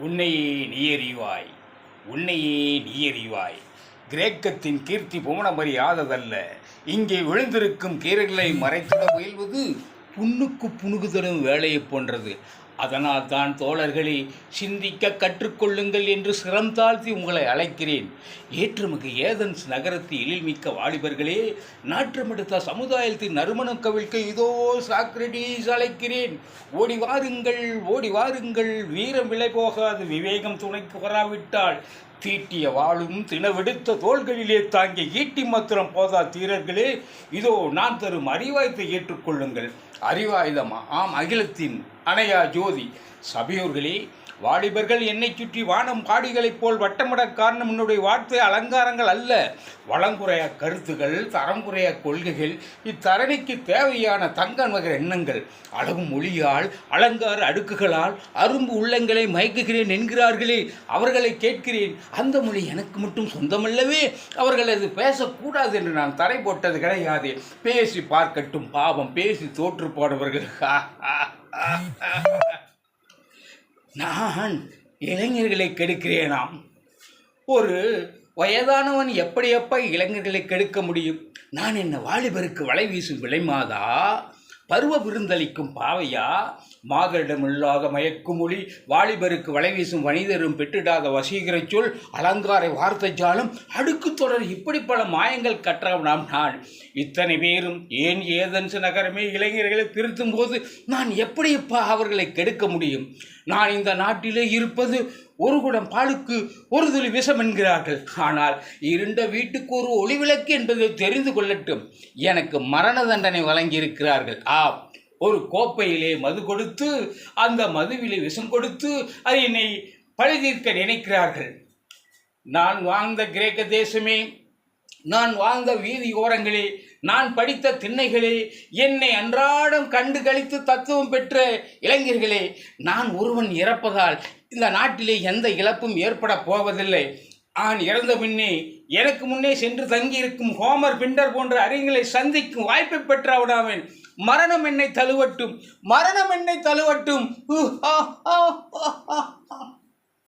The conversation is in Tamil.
உன்னையே நீயறிவாய் உன்னையே நீயறிவாய். கிரேக்கத்தின் கீர்த்தி புவனமறியாததல்ல இங்கே விழுந்திருக்கும் கீரைகளை மறைத்திட முயல்வது புண்ணுக்கு புணுகுதலும் வேலையை போன்றது. அதனால் தான் தோழர்களே சிந்திக்க கற்றுக்கொள்ளுங்கள் என்று சிரம் தாழ்த்தி உங்களை அழைக்கிறேன். ஏற்றுமிகு ஏதன்ஸ் நகரத்து எழில்மிக்க வாலிபர்களே நாற்றமெடுத்த சமுதாயத்தின் நறுமணம் கவிழ்க்க இதோ சாக்ரடீஸ் அழைக்கிறேன். ஓடி வாருங்கள் ஓடி வாருங்கள் வீரம் விலை போகாது விவேகம் துணைக்கு வராவிட்டால். தீட்டிய வாழும் தினவெடுத்த தோள்களிலே தாங்கிய ஈட்டி மாத்திரம் போதா தீரர்களே இதோ நான் தரும் அறிவாயத்தை ஏற்றுக்கொள்ளுங்கள். அறிவாயுதம்? ஆம் அகிலத்தின் அணையா ஜோதி. சபையோர்களே வாலிபர்கள் என்னை சுற்றி வானம் காடிகளைப் போல் வட்டமிட காரணம் என்னுடைய வார்த்தை அலங்காரங்கள் அல்ல. வளங்குறைய கருத்துகள் தரம் குறைய கொள்கைகள் இத்தரணிக்கு தேவையான தங்க நகர் எண்ணங்கள். அளவு மொழியால் அலங்கார அடுக்குகளால் அரும்பு உள்ளங்களை மயக்குகிறேன் என்கிறார்களே அவர்களை கேட்கிறேன். அந்த மொழி எனக்கு மட்டும் சொந்தமல்லவே அவர்கள் அது பேசக்கூடாது என்று நான் தரை போட்டது கிடையாது. பேசி பார்க்கட்டும் பாவம் பேசி தோற்று போனவர்கள். நான் இளைஞர்களை கெடுக்கிறேனாம். ஒரு வயதானவன் எப்படியப்பா இளைஞர்களை கெடுக்க முடியும்? நான் என்ன வாலிபருக்கு வலை வீசும் விலைமாதா பருவ விருந்தளிக்கும் பாவையா? மாகரிடமில்லாத மயக்கும் மொழி வாலிபருக்கு வலை வீசும் வனிதரும் பெற்றிடாத வசீகரச் சொல் அலங்கார வார்த்தை ஜாலம் அடுக்கு தொடர் இப்படி பல மாயங்கள் கற்றவனாம் நான் இத்தனை பேரும் ஏன் ஏதன்ஸ் நகரமே இளைஞர்களை திருத்தும் போது நான் எப்படி இப்பா அவர்களை கெடுக்க முடியும்? நான் இந்த நாட்டிலே இருப்பது ஒரு குடம் பாலுக்கு ஒரு துளி விஷம் என்கிறார்கள். ஆனால் இருண்ட வீட்டுக்கு ஒரு ஒளிவிளக்கு என்பதை தெரிந்து கொள்ளட்டும். எனக்கு மரண தண்டனை வழங்கியிருக்கிறார்கள். ஆ ஒரு கோப்பையிலே மது கொடுத்து அந்த மதுவிலே விஷம் கொடுத்து அது என்னை பழுதீர்க்க நினைக்கிறார்கள். நான் வாழ்ந்த கிரேக்க தேசமே நான் வாழ்ந்த வீதி ஓரங்களே நான் படித்த திண்ணைகளே என்னை அன்றாடம் கண்டு கழித்து தத்துவம் பெற்ற இளைஞர்களே நான் ஒருவன் இறப்பதால் இந்த நாட்டிலே எந்த இழப்பும் ஏற்பட போவதில்லை. ஆண் இறந்த பின்னே எனக்கு முன்னே சென்று தங்கியிருக்கும் ஹோமர் பிண்டர் போன்ற அறிஞர்களை சந்திக்கும் வாய்ப்பை பெற்றவனாவேன் மரணம் என்னை தழுவட்டும். மரணம் என்னை தழுவட்டும். உ,